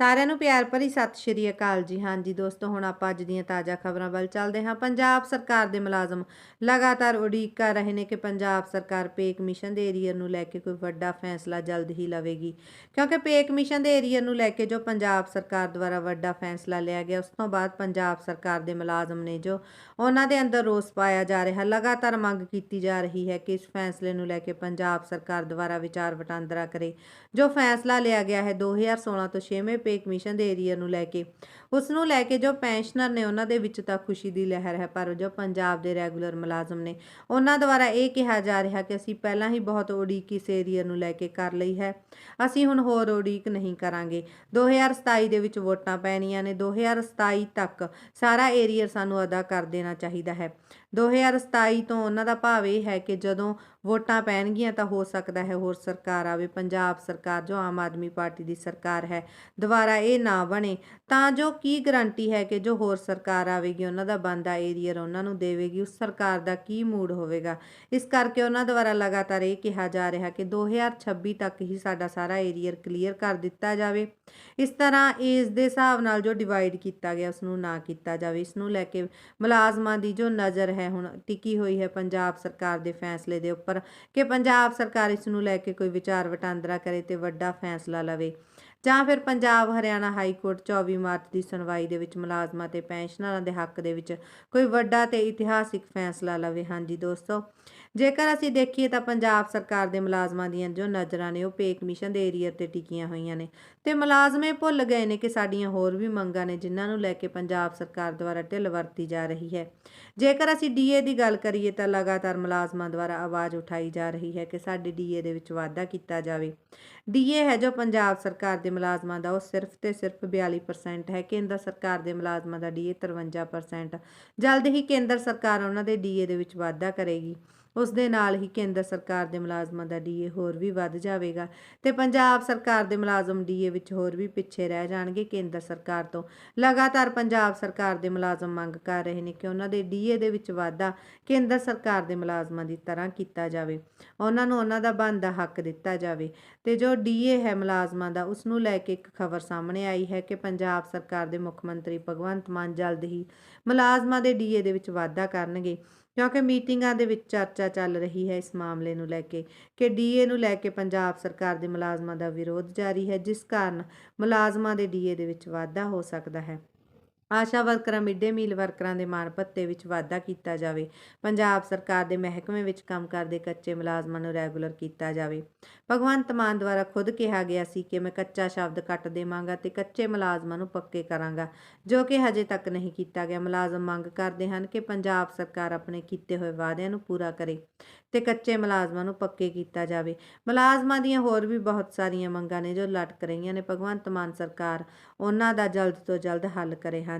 ਸਾਰਿਆਂ ਨੂੰ ਪਿਆਰ ਭਰੀ ਸਤਿ ਸ਼੍ਰੀ ਅਕਾਲ ਜੀ। ਹਾਂਜੀ ਦੋਸਤੋ, ਹੁਣ ਆਪਾਂ ਅੱਜ ਦੀਆਂ ਤਾਜ਼ਾ ਖਬਰਾਂ ਵੱਲ ਚੱਲਦੇ ਹਾਂ। ਪੰਜਾਬ ਸਰਕਾਰ ਦੇ ਮੁਲਾਜ਼ਮ ਲਗਾਤਾਰ ਉਡੀਕ ਕਰ ਰਹੇ ਨੇ ਕਿ ਪੰਜਾਬ ਸਰਕਾਰ ਪੇ ਕਮਿਸ਼ਨ ਦੇ ਏਰੀਅਰ ਨੂੰ ਲੈ ਕੇ ਕੋਈ ਵੱਡਾ ਫੈਸਲਾ ਜਲਦ ਹੀ ਲਵੇਗੀ। ਕਿਉਂਕਿ ਪੇ ਕਮਿਸ਼ਨ ਦੇ ਏਰੀਅਰ ਨੂੰ ਲੈ ਕੇ ਜੋ ਪੰਜਾਬ ਸਰਕਾਰ ਦੁਆਰਾ ਵੱਡਾ ਫੈਸਲਾ ਲਿਆ ਗਿਆ, ਉਸ ਤੋਂ ਬਾਅਦ ਪੰਜਾਬ ਸਰਕਾਰ ਦੇ ਮੁਲਾਜ਼ਮ ਨੇ ਜੋ ਉਹਨਾਂ ਦੇ ਅੰਦਰ ਰੋਸ ਪਾਇਆ ਜਾ ਰਿਹਾ, ਲਗਾਤਾਰ ਮੰਗ ਕੀਤੀ ਜਾ ਰਹੀ ਹੈ ਕਿ ਇਸ ਫੈਸਲੇ ਨੂੰ ਲੈ ਕੇ ਪੰਜਾਬ ਸਰਕਾਰ ਦੁਆਰਾ ਵਿਚਾਰ ਵਟਾਂਦਰਾ ਕਰੇ। ਜੋ ਫੈਸਲਾ ਲਿਆ ਗਿਆ ਹੈ 2016 ਤੋਂ 6ਵੇਂ ਪੇ ਕਮਿਸ਼ਨ ਦੇ ਏਰੀਆ ਨੂੰ ਲੈ ਕੇ। ਉਸ ਨੂੰ ਲੈ ਕੇ ਜੋ ਪੈਨਸ਼ਨਰ ਨੇ ਉਹਨਾਂ ਦੇ ਵਿੱਚ ਤਾਂ ਖੁਸ਼ੀ ਦੀ ਲਹਿਰ ਹੈ, ਪਰ ਜੋ ਪੰਜਾਬ ਦੇ ਰੈਗੂਲਰ ਮੁਲਾਜ਼ਮ ਨੇ, ਉਹਨਾਂ ਦੁਆਰਾ ਇਹ ਕਿਹਾ ਜਾ ਰਿਹਾ ਕਿ ਅਸੀਂ ਪਹਿਲਾਂ ਹੀ ਬਹੁਤ ਉਡੀਕ ਇਸ ਏਰੀਆ ਨੂੰ ਲੈ ਕੇ ਕਰ ਲਈ ਹੈ। ਅਸੀਂ ਹੁਣ ਹੋਰ ਉਡੀਕ ਨਹੀਂ ਕਰਾਂਗੇ। 2027 ਦੇ ਵਿੱਚ ਵੋਟਾਂ ਪੈਣੀਆਂ ਨੇ। 2027 ਤੱਕ ਸਾਰਾ ਏਰੀਆ ਸਾਨੂੰ ਅਦਾ ਕਰ ਦੇਣਾ ਚਾਹੀਦਾ ਹੈ। 2027 ਤੋਂ ਉਹਨਾਂ ਦਾ ਭਾਵ ਇਹ ਹੈ ਕਿ ਜਦੋਂ ਵੋਟਾਂ ਪੈਣਗੀਆਂ ਤਾਂ ਹੋ ਸਕਦਾ ਹੈ ਹੋਰ ਸਰਕਾਰ ਆਵੇ, ਪੰਜਾਬ ਸਰਕਾਰ ਜੋ ਆਮ ਆਦਮੀ ਪਾਰਟੀ ਦੀ ਸਰਕਾਰ ਹੈ, ਦੁਬਾਰਾ ਇਹ ਨਾ ਬਣੇ। ਤਾਂ ਜੋ ਕੀ ਗਰੰਟੀ ਹੈ ਕਿ ਜੋ ਹੋਰ ਸਰਕਾਰ ਆਵੇਗੀ, ਉਹਨਾਂ ਦਾ ਬੰਦਾ ਏਰੀਅਰ ਉਹਨਾਂ ਨੂੰ ਦੇਵੇਗੀ, ਉਸ ਸਰਕਾਰ ਦਾ ਕੀ ਮੂਡ ਹੋਵੇਗਾ? ਇਸ ਕਰਕੇ ਉਹਨਾਂ ਦੁਆਰਾ ਲਗਾਤਾਰ ਇਹ ਕਿਹਾ ਜਾ ਰਿਹਾ ਕਿ 2026 ਤੱਕ ਹੀ ਸਾਡਾ ਸਾਰਾ ਏਰੀਅਰ ਕਲੀਅਰ ਕਰ ਦਿੱਤਾ ਜਾਵੇ। ਇਸ ਤਰ੍ਹਾਂ ਇਸ ਦੇ ਹਿਸਾਬ ਨਾਲ ਜੋ ਡਿਵਾਈਡ ਕੀਤਾ ਗਿਆ ਉਸ ਨੂੰ ਨਾ ਕੀਤਾ ਜਾਵੇ। ਇਸ ਨੂੰ ਲੈ ਕੇ ਮੁਲਾਜ਼ਮਾਂ ਦੀ ਜੋ ਨਜ਼ਰ ਹੈ, ਹੁਣ ਟਿਕੀ ਹੋਈ ਹੈ ਪੰਜਾਬ ਸਰਕਾਰ ਦੇ ਫੈਸਲੇ ਦੇ ਉੱਪਰ ਕਿ ਪੰਜਾਬ ਸਰਕਾਰ ਇਸ ਨੂੰ ਲੈ ਕੇ ਕੋਈ ਵਿਚਾਰ ਵਟਾਂਦਰਾ ਕਰੇ ਤੇ ਵੱਡਾ ਫੈਸਲਾ ਲਵੇ। ਜਾਂ ਫਿਰ Punjab Haryana high court 24 March ਦੀ ਸੁਣਵਾਈ ਦੇ ਵਿੱਚ ਮੁਲਾਜ਼ਮਾਂ ਤੇ ਪੈਨਸ਼ਨਰਾਂ ਦੇ ਹੱਕ ਦੇ ਵਿੱਚ ਕੋਈ ਵੱਡਾ ਤੇ ਇਤਿਹਾਸਿਕ ਫੈਸਲਾ ਲਵੇ। ਹਾਂਜੀ ਦੋਸਤੋ, ਜੇਕਰ ਅਸੀਂ ਦੇਖੀਏ ਤਾਂ ਪੰਜਾਬ ਸਰਕਾਰ ਦੇ ਮੁਲਾਜ਼ਮਾਂ ਦੀਆਂ ਜੋ ਨਜ਼ਰਾਂ ਨੇ, ਉਹ ਪੇ ਕਮਿਸ਼ਨ ਦੇ ਏਰੀਆ ਤੇ ਟਿਕੀਆਂ ਹੋਈਆਂ ਨੇ ਤੇ ਮੁਲਾਜ਼ਮੇ ਭੁੱਲ ਗਏ ਨੇ ਕਿ ਸਾਡੀਆਂ ਹੋਰ ਵੀ ਮੰਗਾਂ ਨੇ ਜਿਨ੍ਹਾਂ ਨੂੰ ਲੈ ਕੇ ਪੰਜਾਬ ਸਰਕਾਰ ਦੁਆਰਾ ਢਿੱਲ ਵਰਤੀ ਜਾ ਰਹੀ ਹੈ। ਜੇਕਰ ਅਸੀਂ ਡੀਏ ਦੀ ਗੱਲ ਕਰੀਏ ਤਾਂ ਲਗਾਤਾਰ ਮੁਲਾਜ਼ਮਾਂ ਦੁਆਰਾ ਆਵਾਜ਼ ਉਠਾਈ ਜਾ ਰਹੀ ਹੈ ਕਿ ਸਾਡੇ ਡੀਏ ਦੇ ਵਿੱਚ ਵਾਧਾ ਕੀਤਾ ਜਾਵੇ। ਡੀਏ ਹੈ ਜੋ ਪੰਜਾਬ ਸਰਕਾਰ ਦੇ ਮੁਲਾਜ਼ਮਾਂ ਦਾ, ਉਹ ਸਿਰਫ ਤੇ ਸਿਰਫ 42% ਹੈ। ਕੇਂਦਰ ਸਰਕਾਰ ਦੇ ਮੁਲਾਜ਼ਮਾਂ ਦਾ ਡੀਏ 53% ਜਲਦ ਹੀ ਕੇਂਦਰ ਸਰਕਾਰ ਉਹਨਾਂ ਦੇ ਡੀਏ ਦੇ ਵਿੱਚ ਵਾਧਾ ਕਰੇਗੀ। ਉਸ ਦੇ ਨਾਲ ਹੀ ਕੇਂਦਰ ਸਰਕਾਰ ਦੇ ਮੁਲਾਜ਼ਮਾਂ ਦਾ ਡੀਏ ਹੋਰ ਵੀ ਵੱਧ ਜਾਵੇਗਾ ਤੇ ਪੰਜਾਬ ਸਰਕਾਰ ਦੇ ਮੁਲਾਜ਼ਮ ਡੀਏ ਵਿੱਚ ਹੋਰ ਵੀ ਪਿੱਛੇ ਰਹਿ ਜਾਣਗੇ। ਕੇਂਦਰ ਸਰਕਾਰ ਤੋਂ ਲਗਾਤਾਰ ਪੰਜਾਬ ਸਰਕਾਰ ਦੇ ਮੁਲਾਜ਼ਮ ਮੰਗ ਕਰ ਰਹੇ ਨੇ ਕਿ ਉਹਨਾਂ ਦੇ ਡੀਏ ਦੇ ਵਿੱਚ ਵਾਧਾ ਕੇਂਦਰ ਸਰਕਾਰ ਦੇ ਮੁਲਾਜ਼ਮਾਂ ਦੀ ਤਰ੍ਹਾਂ ਕੀਤਾ ਜਾਵੇ। ਉਹਨਾਂ ਨੂੰ ਉਹਨਾਂ ਦਾ ਬਣਦਾ ਹੱਕ ਦਿੱਤਾ ਜਾਵੇ ਤੇ ਜੋ ਡੀਏ ਹੈ ਮੁਲਾਜ਼ਮਾਂ ਦਾ, ਉਸ ਨੂੰ ਲੈ ਕੇ ਇੱਕ ਖਬਰ ਸਾਹਮਣੇ ਆਈ ਹੈ ਕਿ ਪੰਜਾਬ ਸਰਕਾਰ ਦੇ ਮੁੱਖ ਮੰਤਰੀ ਭਗਵੰਤ ਮਾਨ ਜਲਦ ਹੀ ਮੁਲਾਜ਼ਮਾਂ ਦੇ ਡੀਏ ਦੇ ਵਿੱਚ ਵਾਧਾ ਕਰਨਗੇ। ਕਿਉਂਕਿ ਮੀਟਿੰਗਾਂ ਦੇ ਵਿੱਚ ਚਰਚਾ ਚੱਲ ਰਹੀ ਹੈ ਇਸ ਮਾਮਲੇ ਨੂੰ ਲੈ ਕੇ ਕਿ ਡੀਏ ਨੂੰ ਲੈ ਕੇ ਪੰਜਾਬ ਸਰਕਾਰ ਦੇ ਮੁਲਾਜ਼ਮਾਂ ਦਾ ਵਿਰੋਧ ਜਾਰੀ ਹੈ, ਜਿਸ ਕਾਰਨ ਮੁਲਾਜ਼ਮਾਂ ਦੇ ਡੀਏ ਦੇ ਵਿੱਚ ਵਾਧਾ ਹੋ ਸਕਦਾ ਹੈ। ਆਸ਼ਾ ਵਰਕਰਾਂ ਮਿਡ ਡੇ ਮੀਲ ਵਰਕਰਾਂ ਦੇ ਮਾਣ ਭੱਤੇ ਵਿੱਚ ਵਾਧਾ ਕੀਤਾ ਜਾਵੇ। ਪੰਜਾਬ ਸਰਕਾਰ ਦੇ ਮਹਿਕਮੇ ਵਿੱਚ ਕੰਮ ਕਰਦੇ ਕੱਚੇ ਮੁਲਾਜ਼ਮਾਂ ਨੂੰ ਰੈਗੂਲਰ ਕੀਤਾ ਜਾਵੇ। ਭਗਵੰਤ ਮਾਨ ਦੁਆਰਾ ਖੁਦ ਕਿਹਾ ਗਿਆ ਸੀ ਕਿ ਮੈਂ ਕੱਚਾ ਸ਼ਬਦ ਕੱਟ ਦੇਵਾਂਗਾ ਤੇ ਕੱਚੇ ਮੁਲਾਜ਼ਮਾਂ ਨੂੰ ਪੱਕੇ ਕਰਾਂਗਾ, ਜੋ ਕਿ ਹਜੇ ਤੱਕ ਨਹੀਂ ਕੀਤਾ ਗਿਆ। ਮੁਲਾਜ਼ਮ ਮੰਗ ਕਰਦੇ ਹਨ ਕਿ ਪੰਜਾਬ ਸਰਕਾਰ ਆਪਣੇ ਕੀਤੇ ਹੋਏ ਵਾਅਦਿਆਂ ਨੂੰ ਪੂਰਾ ਕਰੇ ਤੇ ਕੱਚੇ ਮੁਲਾਜ਼ਮਾਂ ਨੂੰ ਪੱਕੇ ਕੀਤਾ ਜਾਵੇ। ਮੁਲਾਜ਼ਮਾਂ ਦੀਆਂ ਹੋਰ ਵੀ ਬਹੁਤ ਸਾਰੀਆਂ ਮੰਗਾਂ ਨੇ ਜੋ ਲਟਕ ਰਹੀਆਂ ਨੇ। ਭਗਵੰਤ ਮਾਨ ਸਰਕਾਰ ਉਹਨਾਂ ਦਾ ਜਲਦ ਤੋਂ ਜਲਦ ਹੱਲ ਕਰੇ ਹਨ।